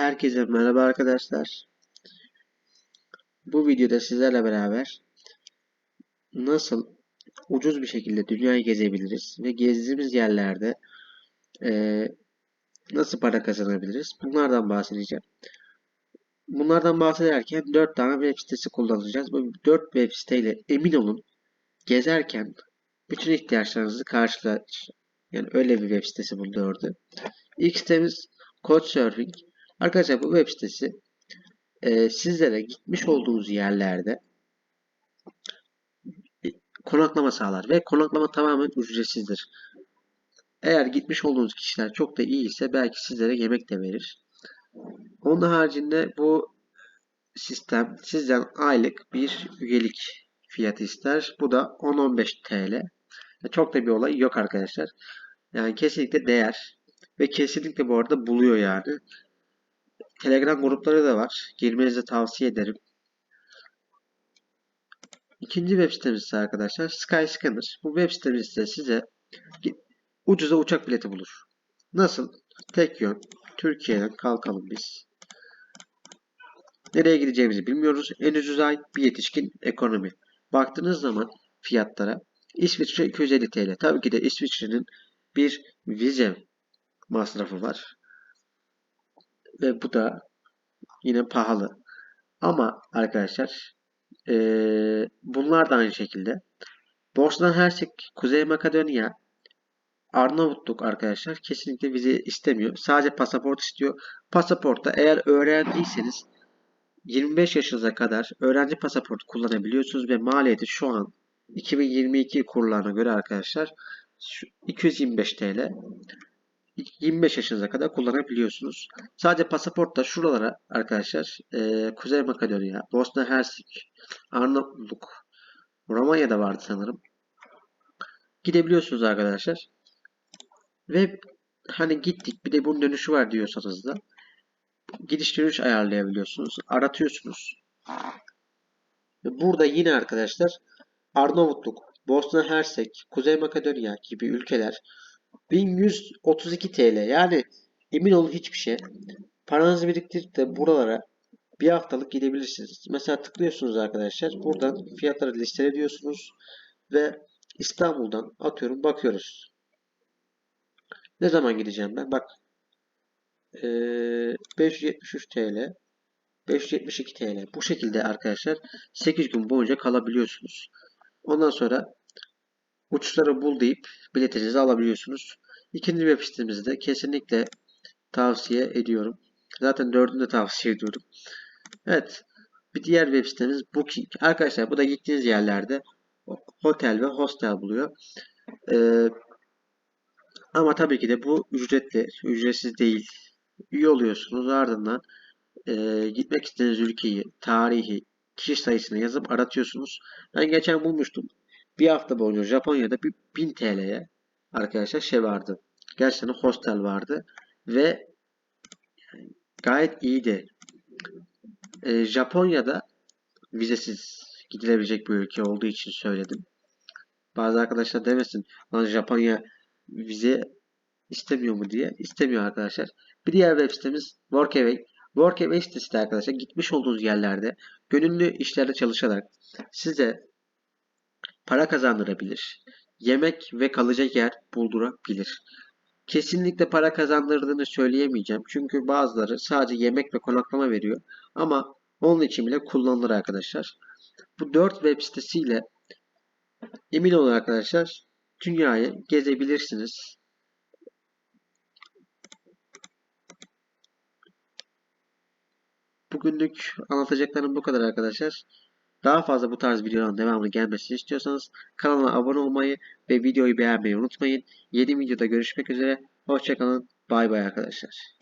Herkese merhaba arkadaşlar. Bu videoda sizlerle beraber nasıl ucuz bir şekilde dünyayı gezebiliriz ve gezdiğimiz yerlerde eee, nasıl para kazanabiliriz? Bunlardan bahsedeceğim. Bunlardan bahsederken 4 tane web sitesi kullanacağız. Bu 4 web siteyle emin olun gezerken bütün ihtiyaçlarınızı karşılar. Yani öyle bir web sitesi bu dördü. İlk sitemiz Couchsurfing. Arkadaşlar bu web sitesi e, sizlere gitmiş olduğunuz yerlerde konaklama sağlar ve konaklama tamamen ücretsizdir. Eğer gitmiş olduğunuz kişiler çok da iyi ise belki sizlere yemek de verir. Onun haricinde bu sistem sizden aylık bir üyelik fiyatı ister. Bu da 10-15 TL. Çok da bir olay yok arkadaşlar. Yani kesinlikle değer. Ve kesinlikle bu arada buluyor yani. Telegram grupları da var. Girmenizi tavsiye ederim. İkinci web sitemiz ise arkadaşlar Skyscanner. Bu web sitemiz ise size ucuza uçak bileti bulur. Nasıl? Tek yön. Türkiye'den kalkalım biz. Nereye gideceğimizi bilmiyoruz. En ucuz ay bir yetişkin ekonomi. Baktığınız zaman fiyatlara İsviçre 250 TL. Tabii ki de İsviçre'nin bir vize masrafı var. Ve bu da yine pahalı. Ama arkadaşlar ee, bunlar da aynı şekilde. Bosna Hersek, Kuzey Makedonya, Arnavutluk arkadaşlar kesinlikle vize istemiyor. Sadece pasaport istiyor. Pasaportta eğer öğrendiyseniz 25 yaşınıza kadar öğrenci pasaport kullanabiliyorsunuz ve maliyeti şu an 2022 kurlarına göre arkadaşlar 225 TL. 25 yaşınıza kadar kullanabiliyorsunuz. Sadece pasaportta şuralara arkadaşlar e, Kuzey Makedonya, Bosna Hersek, Arnavutluk, Romanya'da vardı sanırım. Gidebiliyorsunuz arkadaşlar. Ve hani gittik bir de bunun dönüşü var diyorsanız da gidiş dönüş ayarlayabiliyorsunuz. Aratıyorsunuz. Burada yine arkadaşlar Arnavutluk, Bosna Hersek, Kuzey Makedonya gibi ülkeler 1132 TL. Yani emin olun hiçbir şey. Paranızı biriktirip de buralara bir haftalık gidebilirsiniz. Mesela tıklıyorsunuz arkadaşlar. Buradan fiyatları listeliyorsunuz ve İstanbul'dan atıyorum bakıyoruz. Ne zaman gideceğim ben? Bak. Ee, 573 TL. 572 TL. Bu şekilde arkadaşlar 8 gün boyunca kalabiliyorsunuz. Ondan sonra uçuşları bul deyip biletinizi alabiliyorsunuz. İkinci web sitemizi de kesinlikle tavsiye ediyorum. Zaten dördünü de tavsiye ediyorum. Evet. Bir diğer web sitemiz Booking. Arkadaşlar bu da gittiğiniz yerlerde otel ve hostel buluyor. Ee, ama tabii ki de bu ücretli, ücretsiz değil. Üye oluyorsunuz ardından e, gitmek istediğiniz ülkeyi, tarihi, kişi sayısını yazıp aratıyorsunuz. Ben geçen bulmuştum. Bir hafta boyunca Japonya'da bir 1000 TL'ye arkadaşlar şey vardı. Gerçekten hostel vardı ve gayet iyiydi. Ee, Japonya'da vizesiz gidilebilecek bir ülke olduğu için söyledim. Bazı arkadaşlar demesin lan Japonya vize istemiyor mu diye. İstemiyor arkadaşlar. Bir diğer web sitemiz Workaway. Workaway sitesi de arkadaşlar gitmiş olduğunuz yerlerde gönüllü işlerde çalışarak size para kazandırabilir. Yemek ve kalacak yer buldurabilir. Kesinlikle para kazandırdığını söyleyemeyeceğim. Çünkü bazıları sadece yemek ve konaklama veriyor. Ama onun için bile kullanılır arkadaşlar. Bu 4 web sitesiyle emin olun arkadaşlar dünyayı gezebilirsiniz. Bugünlük anlatacaklarım bu kadar arkadaşlar. Daha fazla bu tarz videoların devamlı gelmesini istiyorsanız kanala abone olmayı ve videoyu beğenmeyi unutmayın. Yeni videoda görüşmek üzere. Hoşçakalın. Bay bay arkadaşlar.